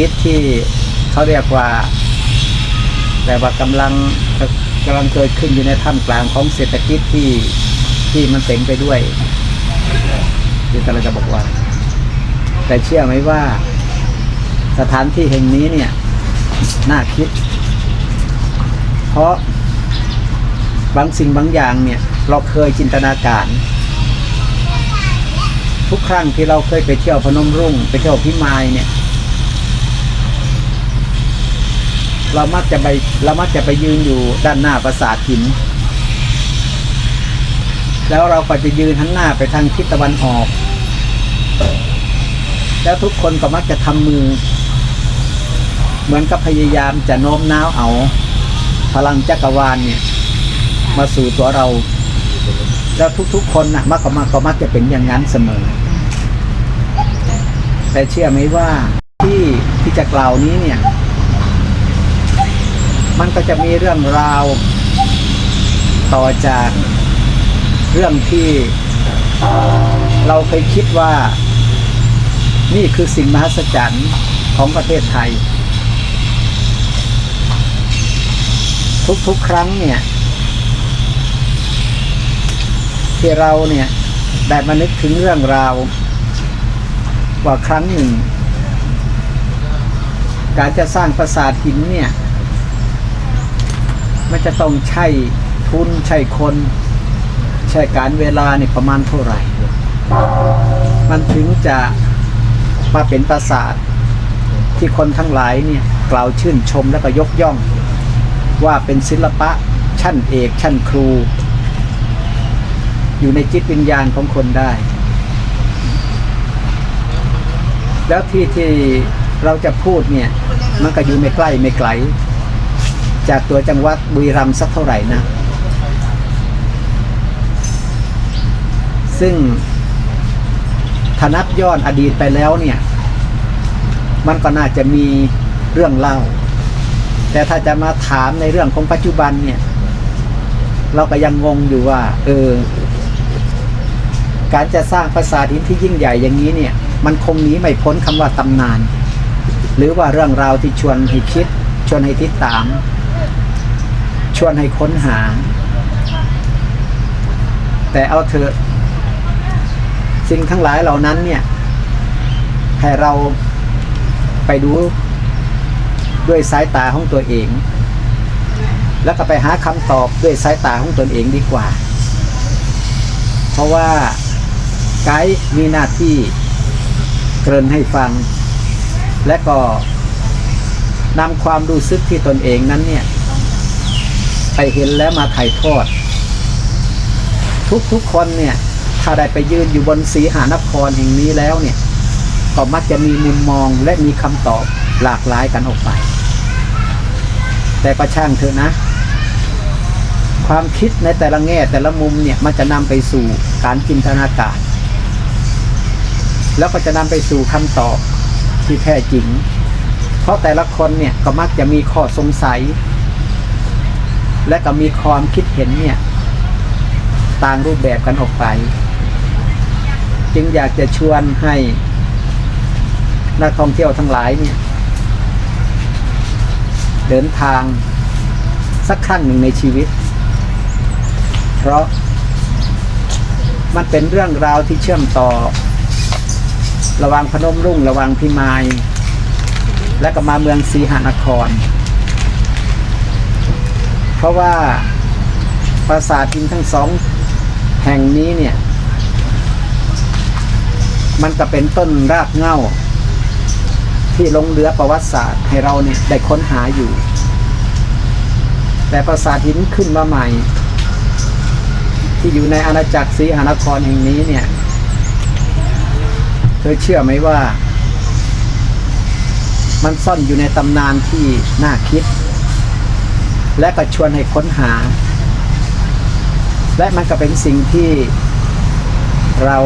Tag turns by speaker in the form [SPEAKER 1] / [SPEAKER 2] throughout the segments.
[SPEAKER 1] คิดที่เขาเรียกว่า แต่ว่ากำลังกำลังเกิดขึ้นอยู่ในท่ามกลางของเศรษฐกิจที่ที่มันเต็มไปด้วยที่กำลังจะบอกว่า แต่เชื่อไหมว่าสถานที่แห่งนี้เนี่ย น่าคิด เพราะบางสิ่งบางอย่างเนี่ย เราเคยจินตนาการ ทุกครั้งที่เราเคยไปเที่ยวพนมรุ้งไปเที่ยวพิมายเนี่ย เรามักจะไปเรามักจะไปยืนอยู่ด้านหน้าปราสาทหิน แล้วเราก็จะยืนหันหน้าไปทางทิศตะวันออก แล้วทุกคนก็มักจะทำมือ เหมือนกับพยายามจะโน้มน้าวเอา พลังจักรวาลเนี่ยมาสู่ตัวเรา แล้วทุกๆ คนนะมักก็มักก็มักจะเป็นอย่างนั้นเสมอ แต่เชื่อไหมว่าที่ที่จะกล่าวนี้เนี่ย มันก็จะมีเรื่องราว ต่อจากเรื่องที่เราเคยคิดว่า นี่คือสิ่งมหัศจรรย์ของประเทศไทย ทุกๆครั้งเนี่ย ที่เราเนี่ยได้มานึกถึงเรื่องราว ว่าครั้งหนึ่ง การจะสร้างปราสาทหินเนี่ย มันจะต้องใช้ทุนใช้คน ใช้การเวลาเนี่ยประมาณเท่าไหร่ มันถึงจะมาเป็นปราสาทที่คนทั้งหลายเนี่ยกล่าวชื่นชมและก็ยกย่อง ว่าเป็นศิลปะชั้นเอกชั้นครู อยู่ในจิตวิญญาณของคนได้ แล้วที่ที่เราจะพูดเนี่ยมันก็อยู่ไม่ใกล้ไม่ไกล จากตัวจังหวัดบุรีรัมย์สักเท่าไหร่นะ ซึ่งถ้านับย้อนอดีตไปแล้วเนี่ย มันก็น่าจะมีเรื่องเล่า แต่ถ้าจะมาถามในเรื่องของปัจจุบันเนี่ย เราก็ยังงงอยู่ว่า เออ การจะสร้างปราสาทหินที่ยิ่งใหญ่อย่างนี้เนี่ย มันคงหนีไม่พ้นคำว่าตำนาน หรือว่าเรื่องราวที่ชวนให้คิดชวนให้ติดตาม ชวนให้ค้นหา แต่เอาเถอะสิ่งทั้งหลายเหล่านั้นเนี่ยให้เราไปดูด้วยสายตาของตัวเอง แล้วก็ไปหาคำตอบด้วยสายตาของตนเองดีกว่า เพราะว่าไกด์มีหน้าที่เกริ่นให้ฟัง และก็นำความรู้สึกที่ตนเองนั้นเนี่ย เห็นแล้วมาถ่ายทอด ทุกๆคนเนี่ย ถ้าได้ไปยืนอยู่บนสีหานครแห่งนี้แล้วเนี่ย ก็มักจะมีมุมมองและมีคำตอบหลากหลายกันออกไป แต่ก็ช่างเถอะนะ ความคิดในแต่ละแง่แต่ละมุมเนี่ย มันจะนำไปสู่การจินตนาการ แล้วก็จะนำไปสู่คำตอบที่แท้จริง เพราะแต่ละคนเนี่ยก็มักจะมีข้อสงสัย และก็มีความคิดเห็นเนี่ย ต่างรูปแบบกันออกไป จึงอยากจะชวนให้นักท่องเที่ยวทั้งหลายเนี่ย เดินทางสักครั้งหนึ่งในชีวิต เพราะมันเป็นเรื่องราวที่เชื่อมต่อ ระว่างพนมรุ่งระว่างพิมาย และก็มาเมืองสีหานคร เพราะว่าปราสาทหินทั้งสองแห่งนี้เนี่ย มันก็เป็นต้นรากเง้าที่ลงเหลือประวัติศาสตร์ให้เราเนี่ยได้ค้นหาอยู่ แต่ปราสาทหินขึ้นมาใหม่ ที่อยู่ในอาณาจักรศรีหานครแห่งนี้เนี่ย เธอเชื่อไหมว่า มันซ่อนอยู่ในตำนานที่น่าคิด และก็ชวนให้ค้นหา และมันก็เป็นสิ่งที่เรา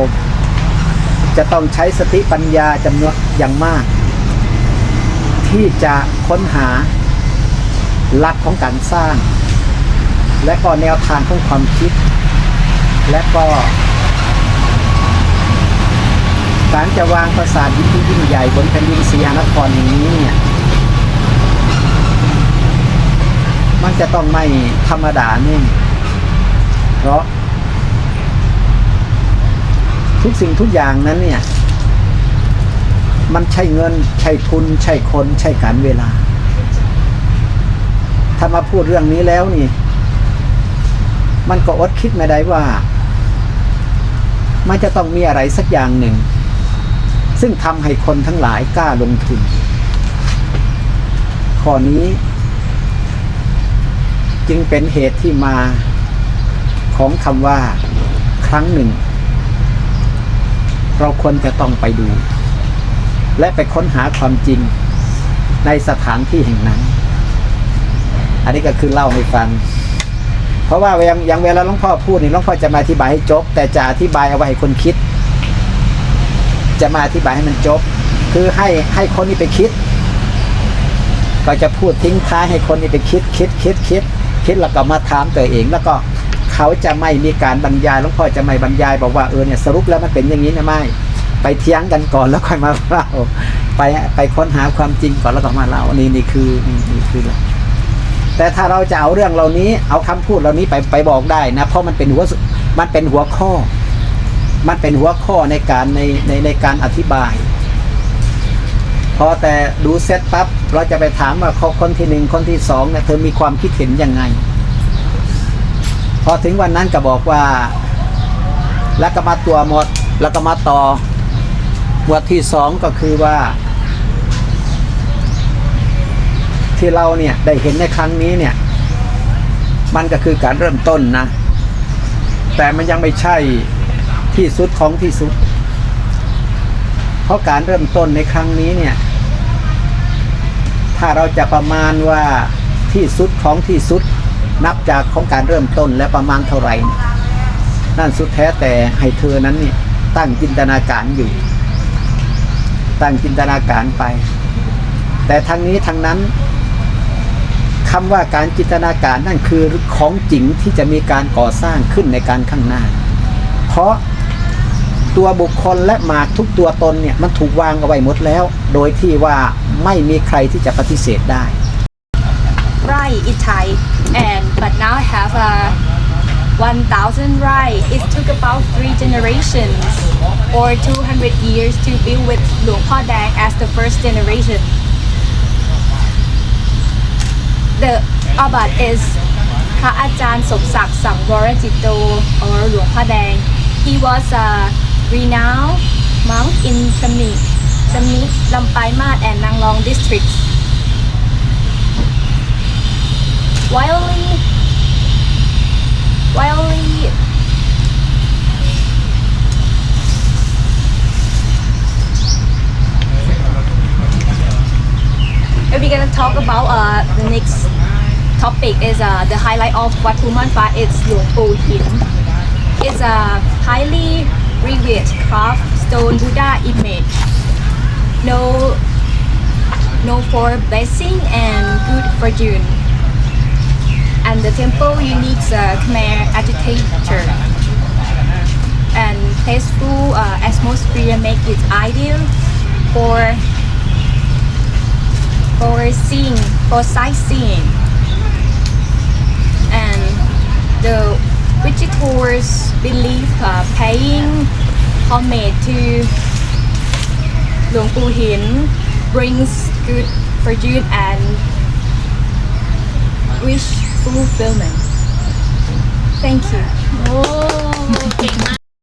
[SPEAKER 1] จะต้องใช้สติปัญญาจำนวนอย่างมาก ที่จะค้นหาหลักของการสร้าง และก็แนวทางของความคิด และก็การจะวางปราสาทหินที่ยิ่งใหญ่บนแผ่นดินศรีอานครอย่างนี้เนี่ย มันจะต้องไม่ธรรมดาแน่เพราะ ทุกสิ่งทุกอย่างนั้นเนี่ย มันใช่เงิน ใช่ทุน ใช่คนใช่การเวลา ถ้ามาพูดเรื่องนี้แล้วนี่ มันก็อดคิดไม่ได้ว่า มันจะต้องมีอะไรสักอย่างหนึ่ง ซึ่งทำให้คนทั้งหลายกล้าลงทุนข้อนี้ จึงเป็นเหตุที่มาของคำว่า ครั้งหนึ่ง เราควรจะต้องไปดู และไปค้นหาความจริงในสถานที่แห่งนั้น อันนี้ก็คือเล่าให้ฟัง เพราะว่าอย่างอย่างเวลาหลวงพ่อพูดนี่หลวงพ่อจะมาอธิบายให้จบ แต่จะอธิบายเอาไว้ให้คนคิด จะมาอธิบายให้มันจบ คือให้ให้คนนี้ไปคิด ก็จะพูดทิ้งท้ายให้คนนี้ไปคิดคิดคิดคิดคิด แล้วก็มาถามตัวเอง แล้วก็เขาจะไม่มีการบรรยายหลวงพ่อจะไม่บรรยายบอกว่าเออเนี่ยสรุปแล้วมันเป็นอย่างนี้นะไม่ไปเถียงกันก่อนแล้วค่อยมาเล่าไปไปค้นหาความจริงก่อนแล้วก็มาเล่านี่นี่คือนี่นี่คือ แต่ถ้าเราจะเอาเรื่องเหล่านี้ เอาคำพูดเหล่านี้ไปไปบอกได้นะเพราะมันเป็นหัวมันเป็นหัวข้อ มันเป็นหัวข้อในการในในในการอธิบาย พอแต่ดูเซตปั๊บเราจะไปถามว่าเขาคนที่หนึ่งคนที่สองเนี่ยเธอมีความคิดเห็นยังไง พอถึงวันนั้นก็บอกว่า แล้วก็มาตัวหมด แล้วก็มาต่อหมวดที่สองก็คือว่า ที่เราเนี่ยได้เห็นในครั้งนี้เนี่ย มันก็คือการเริ่มต้นนะ แต่มันยังไม่ใช่ที่สุดของที่สุดเพราะการเริ่มต้นในครั้งนี้เนี่ย ถ้าเราจะประมาณว่าที่สุดของที่สุดนับจากของการเริ่มต้นและประมาณเท่าไหร่ นั่นสุดแท้แต่ให้เธอนั้นเนี่ยตั้งจินตนาการอยู่ ตั้งจินตนาการไป แต่ทางนี้ทางนั้นคำว่าการจินตนาการนั่นคือของจริงที่จะมีการก่อสร้างขึ้นในการข้างหน้า เพราะ ตัวบุคคลและหมากทุกตัวตนเนี่ยมันถูกวางเอาไว้หมดแล้ว โดยที่ว่าไม่มีใครที่จะปฏิเสธได้
[SPEAKER 2] right in Thai and but now have a 1000 right it took about three generations or 200 years to build with Luang Pho Dang as the first generation the abbot is พระอาจารย์สมศักดิ์สังวรจิตโต or หลวงพ่อแดง he was a renowned monk in Chami Chami Lampai Mat and Nang Long districts wildly If we're gonna talk about uh, the next topic is uh, the highlight of Wat Puman Pha is Luang Pu Hin. It's a highly revered carved stone Buddha image. No, no for blessing and good fortune. And the temple unique uh, Khmer architecture. And tasteful uh, atmosphere make it ideal for for seeing for sightseeing. And the visitors believe uh, paying homage to Luang Pu Hin brings good fortune and wish fulfillment. Thank you.
[SPEAKER 3] โอ้เก่งม